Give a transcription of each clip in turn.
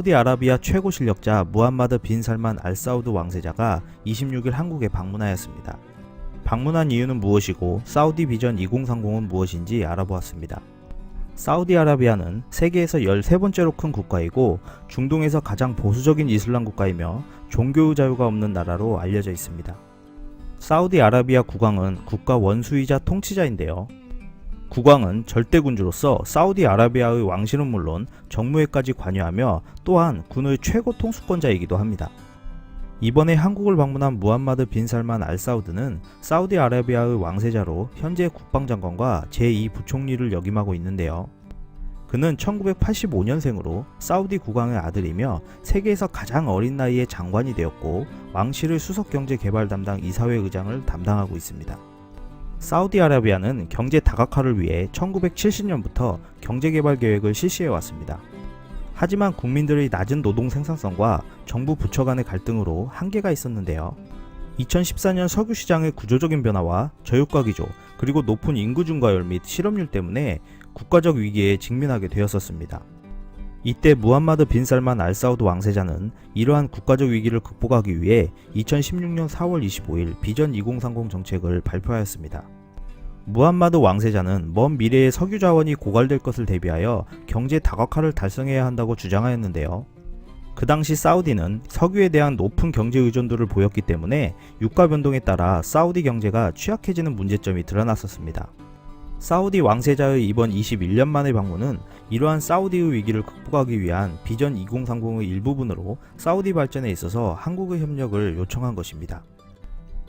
사우디아라비아 최고 실력자 무함마드 빈 살만 알 사우드 왕세자가 26일 한국에 방문하였습니다. 방문한 이유는 무엇이고 사우디 비전 2030은 무엇인지 알아보았습니다. 사우디아라비아는 세계에서 13번째로 큰 국가이고 중동에서 가장 보수적인 이슬람 국가이며 종교 자유가 없는 나라로 알려져 있습니다. 사우디아라비아 국왕은 국가 원수이자 통치자인데요. 국왕은 절대군주로서 사우디아라비아의 왕실은 물론 정무에까지 관여하며 또한 군의 최고 통수권자이기도 합니다. 이번에 한국을 방문한 무함마드 빈 살만 알 사우드는 사우디아라비아의 왕세자로 현재 국방장관과 제2 부총리를 역임하고 있는데요. 그는 1985년생으로 사우디 국왕의 아들이며 세계에서 가장 어린 나이에 장관이 되었고 왕실의 수석 경제 개발 담당 이사회 의장을 담당하고 있습니다. 사우디아라비아는 경제 다각화를 위해 1970년부터 경제개발 계획을 실시해 왔습니다. 하지만 국민들의 낮은 노동 생산성과 정부 부처 간의 갈등으로 한계가 있었는데요. 2014년 석유 시장의 구조적인 변화와 저유가 기조, 그리고 높은 인구 증가율 및 실업률 때문에 국가적 위기에 직면하게 되었었습니다. 이때 무함마드 빈 살만 알 사우드 왕세자는 이러한 국가적 위기를 극복하기 위해 2016년 4월 25일 비전 2030 정책을 발표하였습니다. 무함마드 왕세자는 먼 미래에 석유 자원이 고갈될 것을 대비하여 경제 다각화를 달성해야 한다고 주장하였는데요. 그 당시 사우디는 석유에 대한 높은 경제 의존도를 보였기 때문에 유가 변동에 따라 사우디 경제가 취약해지는 문제점이 드러났었습니다. 사우디 왕세자의 이번 21년 만의 방문은 이러한 사우디의 위기를 극복하기 위한 비전 2030의 일부분으로 사우디 발전에 있어서 한국의 협력을 요청한 것입니다.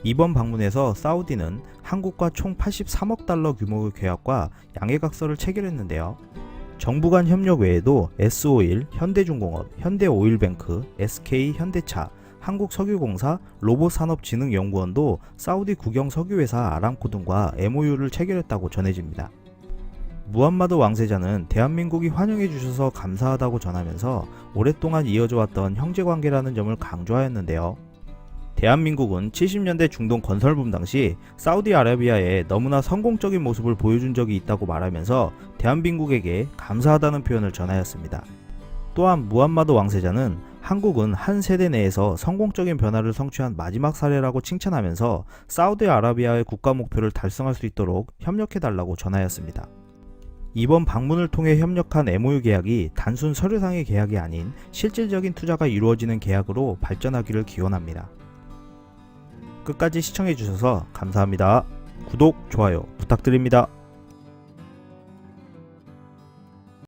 이번 방문에서 사우디는 한국과 총 83억 달러 규모의 계약과 양해각서를 체결했는데요. 정부 간 협력 외에도 S-오일, 현대중공업, 현대오일뱅크, SK 현대차, 한국석유공사, 로봇산업진흥연구원도 사우디 국영 석유회사 아람코 등과 MOU를 체결했다고 전해집니다. 무함마드 왕세자는 대한민국이 환영해 주셔서 감사하다고 전하면서 오랫동안 이어져 왔던 형제관계라는 점을 강조하였는데요. 대한민국은 70년대 중동 건설붐 당시 사우디아라비아에 너무나 성공적인 모습을 보여준 적이 있다고 말하면서 대한민국에게 감사하다는 표현을 전하였습니다. 또한 무함마드 왕세자는 한국은 한 세대 내에서 성공적인 변화를 성취한 마지막 사례라고 칭찬하면서 사우디아라비아의 국가 목표를 달성할 수 있도록 협력해달라고 전하였습니다. 이번 방문을 통해 협력한 MOU 계약이 단순 서류상의 계약이 아닌 실질적인 투자가 이루어지는 계약으로 발전하기를 기원합니다. 끝까지 시청해주셔서 감사합니다. 구독, 좋아요 부탁드립니다.